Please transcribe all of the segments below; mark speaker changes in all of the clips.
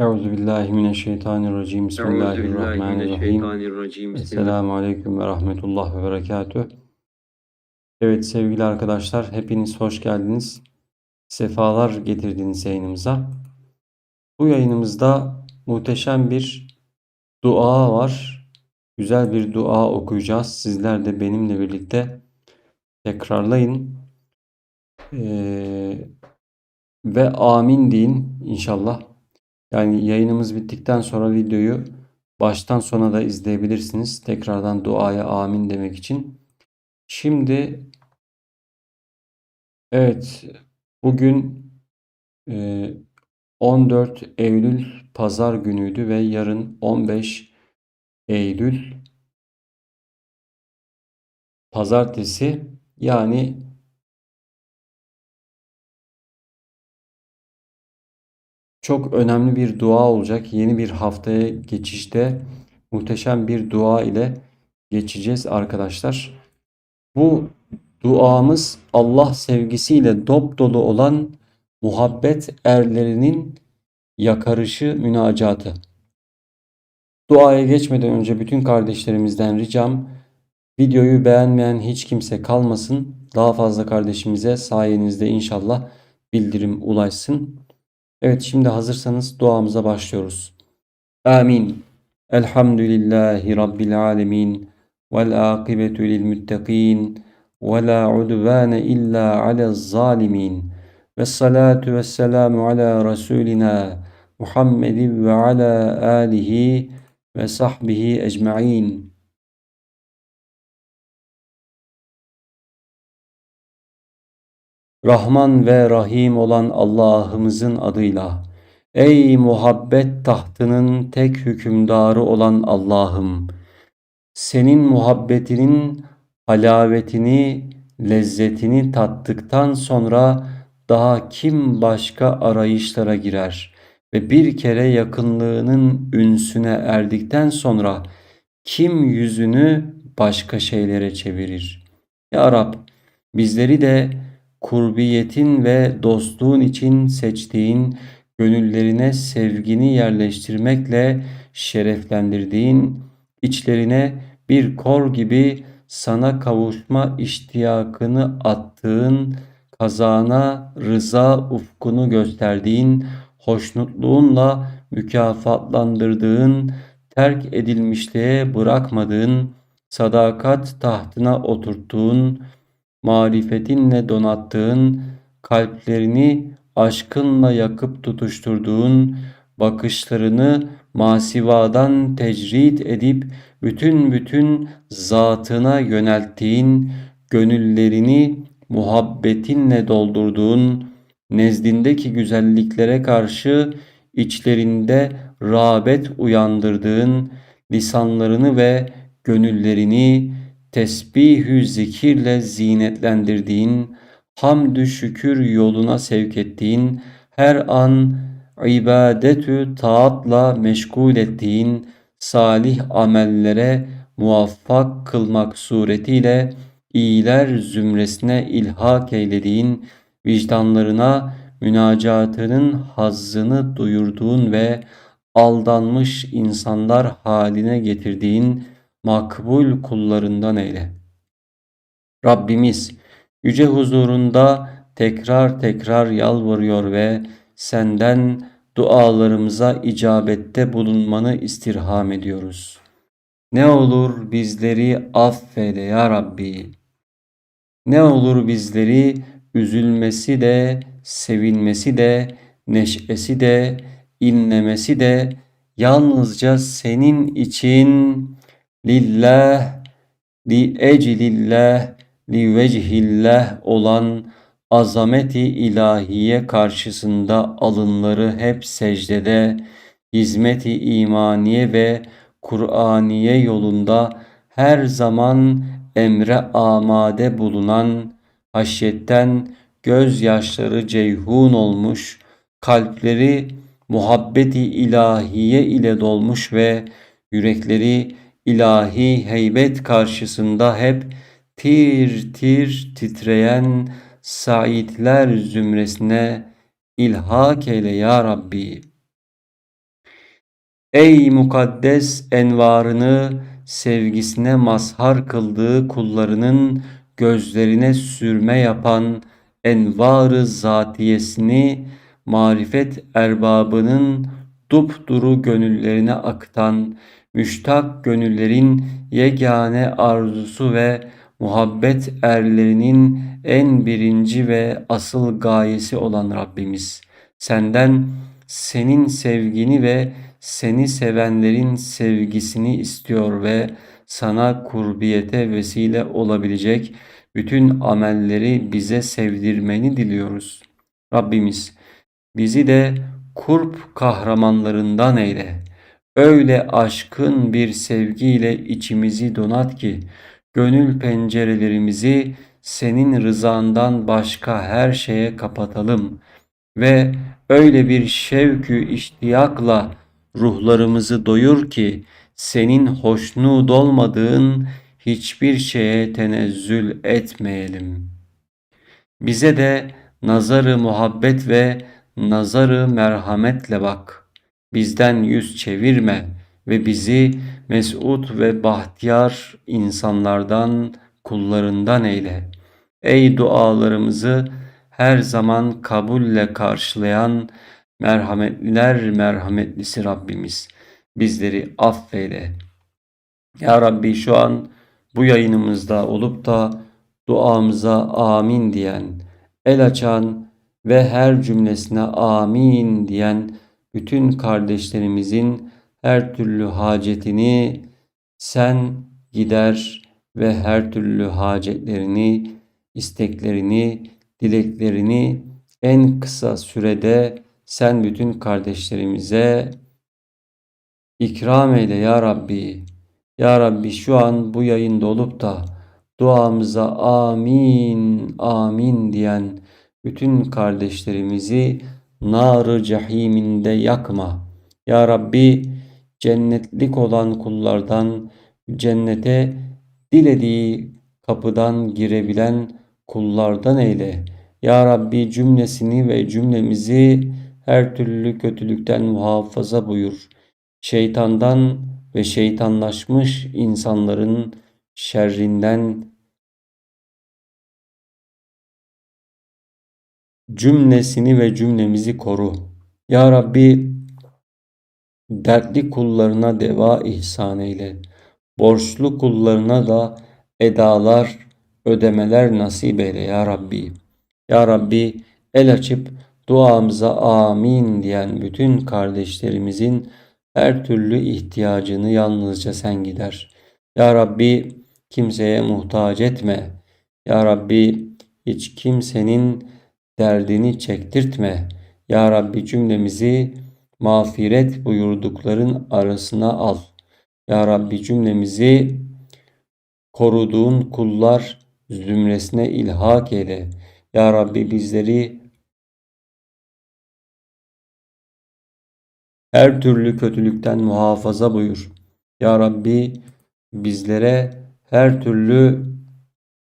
Speaker 1: Euzu billahi mineşşeytanirracim. Bismillahirrahmanirrahim. Esselamu aleyküm ve rahmetullah ve berekatüh. Evet sevgili arkadaşlar hepiniz hoş geldiniz. Sefalar getirdiniz yayınımıza. Bu yayınımızda muhteşem bir dua var. Güzel bir dua okuyacağız. Sizler de benimle birlikte tekrarlayın. Ee, ve amin deyin inşallah. Yani yayınımız bittikten sonra videoyu baştan sona da izleyebilirsiniz. Tekrardan duaya amin demek için. Şimdi evet bugün e, 14 Eylül pazar günüydü ve yarın 15 Eylül pazartesi yani çok önemli bir dua olacak. Yeni bir haftaya geçişte muhteşem bir dua ile geçeceğiz arkadaşlar. Bu duamız Allah sevgisiyle dop dolu olan muhabbet erlerinin yakarışı münacatı. Duaya geçmeden önce bütün kardeşlerimizden ricam videoyu beğenmeyen hiç kimse kalmasın. Daha fazla kardeşimize sayenizde inşallah bildirim ulaşsın. Evet şimdi hazırsanız duamıza başlıyoruz. Amin. Elhamdülillahi Rabbil alemin. Vel akibetu lil muttaqin. Ve la udvane illa alel zalimin. Ve salatu ve selamu ala Resulina Muhammedin ve ala alihi ve sahbihi ecma'in. Rahman ve Rahim olan Allah'ımızın adıyla. Ey muhabbet tahtının tek hükümdarı olan Allah'ım! Senin muhabbetinin halavetini, lezzetini tattıktan sonra daha kim başka arayışlara girer ve bir kere yakınlığının ünsüne erdikten sonra kim yüzünü başka şeylere çevirir? Ya Rab bizleri de kurbiyetin ve dostluğun için seçtiğin, gönüllerine sevgini yerleştirmekle şereflendirdiğin, içlerine bir kor gibi sana kavuşma iştiyakını attığın, kazana rıza ufkunu gösterdiğin, hoşnutluğunla mükafatlandırdığın, terk edilmişliğe bırakmadığın, sadakat tahtına oturttuğun, marifetinle donattığın, kalplerini aşkınla yakıp tutuşturduğun, bakışlarını masivadan tecrit edip bütün bütün zatına yönelttiğin, gönüllerini muhabbetinle doldurduğun, nezdindeki güzelliklere karşı içlerinde rağbet uyandırdığın, lisanlarını ve gönüllerini tesbihü zikirle zinetlendirdiğin, hamdü şükür yoluna sevk ettiğin, her an ibadetü taatla meşgul ettiğin, salih amellere muvaffak kılmak suretiyle iyiler zümresine ilhak eylediğin, vicdanlarına münacatının hazzını duyurduğun ve aldanmış insanlar haline getirdiğin makbul kullarından eyle. Rabbimiz yüce huzurunda tekrar tekrar yalvarıyor ve senden dualarımıza icabette bulunmanı istirham ediyoruz. Ne olur bizleri affeyle ya Rabbi. Ne olur bizleri üzülmesi de, sevinmesi de, neşesi de, inlemesi de yalnızca senin için lillah, li eclillah, li vecihillah olan azameti ilahiye karşısında alınları hep secdede, hizmeti imaniye ve Kur'aniye yolunda her zaman emre amade bulunan, haşyetten gözyaşları ceyhun olmuş, kalpleri muhabbeti ilahiye ile dolmuş ve yürekleri ilahi heybet karşısında hep tir tir titreyen saitler zümresine ilhak eyle ya Rabbi. Ey mukaddes envarını sevgisine mazhar kıldığı kullarının gözlerine sürme yapan envarı zatiyesini marifet erbabının dupduru gönüllerine akıtan müştak gönüllerin yegane arzusu ve muhabbet erlerinin en birinci ve asıl gayesi olan Rabbimiz. Senden senin sevgini ve seni sevenlerin sevgisini istiyor ve sana kurbiyete vesile olabilecek bütün amelleri bize sevdirmeni diliyoruz. Rabbimiz bizi de kurp kahramanlarından eyle. Öyle aşkın bir sevgiyle içimizi donat ki gönül pencerelerimizi senin rızandan başka her şeye kapatalım ve öyle bir şevkü iştiyakla ruhlarımızı doyur ki senin hoşnut olmadığın hiçbir şeye tenezzül etmeyelim. Bize de nazarı muhabbet ve nazarı merhametle bak. Bizden yüz çevirme ve bizi mesut ve bahtiyar insanlardan, kullarından eyle. Ey dualarımızı her zaman kabulle karşılayan merhametliler merhametlisi Rabbimiz bizleri affeyle. Ya Rabbi şu an bu yayınımızda olup da duamıza amin diyen, el açan ve her cümlesine amin diyen bütün kardeşlerimizin her türlü hacetini sen gider ve her türlü hacetlerini, isteklerini, dileklerini en kısa sürede sen bütün kardeşlerimize ikram eyle ya Rabbi. Ya Rabbi şu an bu yayında olup da duamıza amin amin diyen bütün kardeşlerimizi nar cehiminde yakma. Ya Rabbi cennetlik olan kullardan cennete dilediği kapıdan girebilen kullardan eyle. Ya Rabbi cümlesini ve cümlemizi her türlü kötülükten muhafaza buyur. Şeytandan ve şeytanlaşmış insanların şerrinden cümlesini ve cümlemizi koru. Ya Rabbi dertli kullarına deva ihsan eyle. Borçlu kullarına da edalar, ödemeler nasip eyle ya Rabbi. Ya Rabbi el açıp duamıza amin diyen bütün kardeşlerimizin her türlü ihtiyacını yalnızca sen gider. Ya Rabbi kimseye muhtaç etme. Ya Rabbi hiç kimsenin derdini çektirtme. Ya Rabbi cümlemizi mağfiret buyurdukların arasına al. Ya Rabbi cümlemizi koruduğun kullar zümresine ilhak eyle. Ya Rabbi bizleri her türlü kötülükten muhafaza buyur. Ya Rabbi bizlere her türlü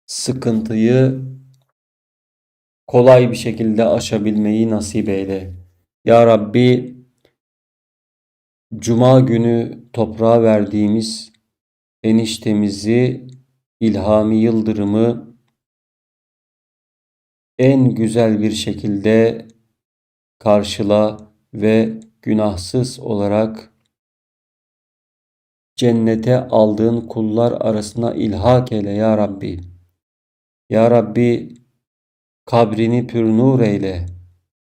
Speaker 1: sıkıntıyı kolay bir şekilde aşabilmeyi nasip eyle. Ya Rabbi Cuma günü toprağa verdiğimiz eniştemizi İlhami Yıldırım'ı en güzel bir şekilde karşıla ve günahsız olarak cennete aldığın kullar arasına ilhak eyle ya Rabbi. Ya Rabbi kabrini pür nur eyle.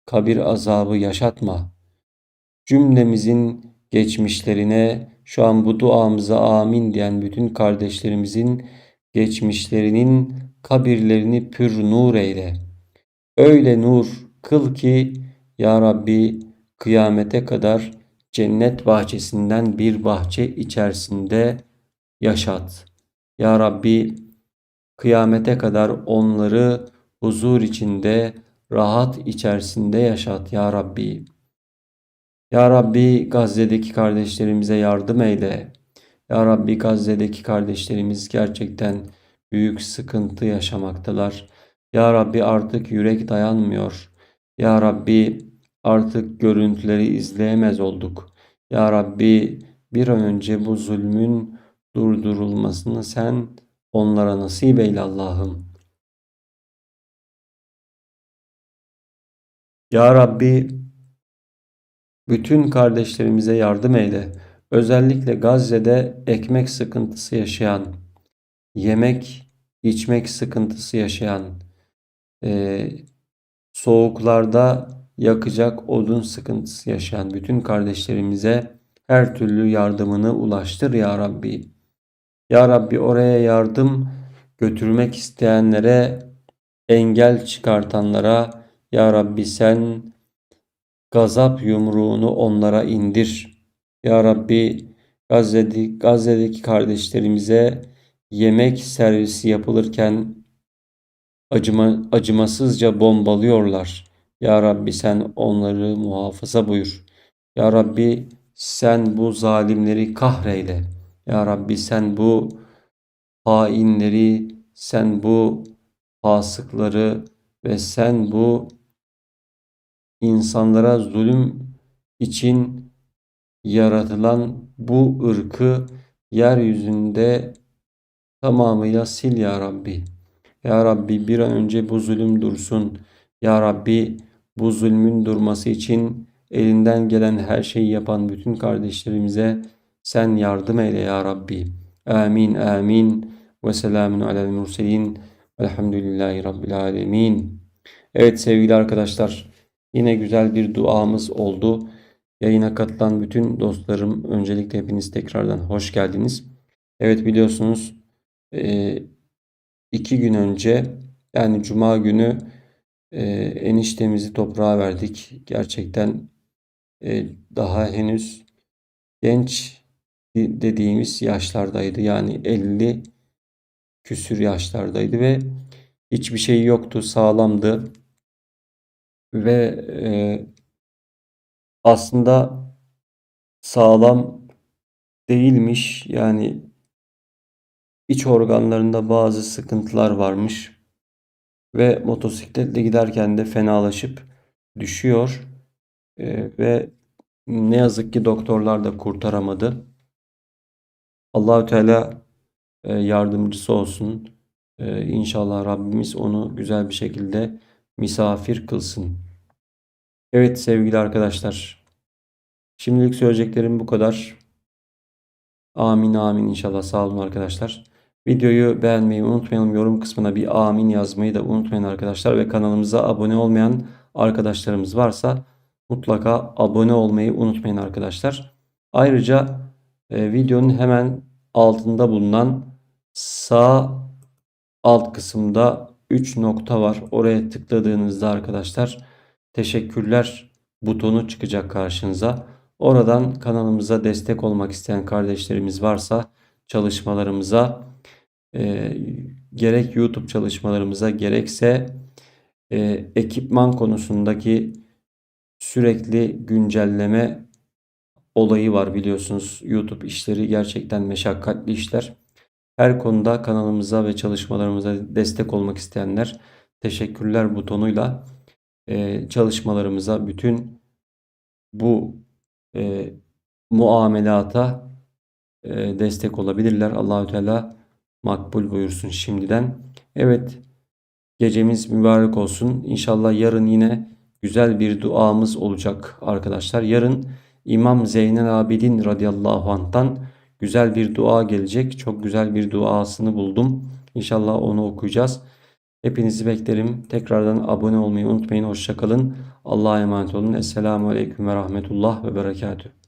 Speaker 1: Kabir azabı yaşatma. Cümlemizin geçmişlerine şu an bu duamıza amin diyen bütün kardeşlerimizin geçmişlerinin kabirlerini pür nur eyle. Öyle nur kıl ki ya Rabbi kıyamete kadar cennet bahçesinden bir bahçe içerisinde yaşat. Ya Rabbi kıyamete kadar onları huzur içinde, rahat içerisinde yaşat ya Rabbi. Ya Rabbi Gazze'deki kardeşlerimize yardım eyle. Ya Rabbi Gazze'deki kardeşlerimiz gerçekten büyük sıkıntı yaşamaktalar. Ya Rabbi artık yürek dayanmıyor. Ya Rabbi artık görüntüleri izleyemez olduk. Ya Rabbi bir an önce bu zulmün durdurulmasını sen onlara nasip eyle Allah'ım. Ya Rabbi bütün kardeşlerimize yardım eyle. Özellikle Gazze'de ekmek sıkıntısı yaşayan, yemek, içmek sıkıntısı yaşayan, e, soğuklarda yakacak odun sıkıntısı yaşayan bütün kardeşlerimize her türlü yardımını ulaştır ya Rabbi. Ya Rabbi oraya yardım götürmek isteyenlere, engel çıkartanlara Ya Rabbi sen gazap yumruğunu onlara indir. Ya Rabbi Gazze'deki, Gazze'deki kardeşlerimize yemek servisi yapılırken acıma, acımasızca bombalıyorlar. Ya Rabbi sen onları muhafaza buyur. Ya Rabbi sen bu zalimleri kahreyle. Ya Rabbi sen bu hainleri, sen bu fasıkları ve sen bu insanlara zulüm için yaratılan bu ırkı yeryüzünde tamamıyla sil ya Rabbi. Ya Rabbi bir an önce bu zulüm dursun. Ya Rabbi bu zulmün durması için elinden gelen her şeyi yapan bütün kardeşlerimize sen yardım eyle ya Rabbi. Amin amin ve selamun alel murselin. Velhamdülillahi Rabbil alemin. Evet sevgili arkadaşlar yine güzel bir duamız oldu. Yayına katılan bütün dostlarım öncelikle hepiniz tekrardan hoş geldiniz. Evet biliyorsunuz iki gün önce yani Cuma günü e, eniştemizi toprağa verdik. Gerçekten e, daha henüz genç dediğimiz yaşlardaydı. Yani 50 küsür yaşlardaydı ve hiçbir şey yoktu, sağlamdı. Ve e, aslında sağlam değilmiş. Yani iç organlarında bazı sıkıntılar varmış. Ve motosikletle giderken de fenalaşıp düşüyor. E, ve ne yazık ki doktorlar da kurtaramadı. Allahü Teala yardımcısı olsun. E, inşallah Rabbimiz onu güzel bir şekilde misafir kılsın. Evet sevgili arkadaşlar. Şimdilik söyleyeceklerim bu kadar. Amin amin inşallah sağ olun arkadaşlar. Videoyu beğenmeyi unutmayalım. Yorum kısmına bir amin yazmayı da unutmayın arkadaşlar. Ve kanalımıza abone olmayan arkadaşlarımız varsa mutlaka abone olmayı unutmayın arkadaşlar. Ayrıca e, videonun hemen altında bulunan sağ alt kısımda 3 nokta var. Oraya tıkladığınızda arkadaşlar teşekkürler butonu çıkacak karşınıza. Oradan kanalımıza destek olmak isteyen kardeşlerimiz varsa çalışmalarımıza e, gerek YouTube çalışmalarımıza gerekse e, ekipman konusundaki sürekli güncelleme olayı var biliyorsunuz. YouTube işleri gerçekten meşakkatli işler. Her konuda kanalımıza ve çalışmalarımıza destek olmak isteyenler teşekkürler butonuyla e, çalışmalarımıza bütün bu e, muamelata e, destek olabilirler. Allahü Teala makbul buyursun şimdiden. Evet gecemiz mübarek olsun. İnşallah yarın yine güzel bir duamız olacak arkadaşlar. Yarın İmam Zeynel Abidin radıyallahu anh'tan güzel bir dua gelecek. Çok güzel bir duasını buldum. İnşallah onu okuyacağız. Hepinizi beklerim. Tekrardan abone olmayı unutmayın. Hoşçakalın. Allah'a emanet olun. Esselamu Aleyküm ve Rahmetullah ve Berekatüh.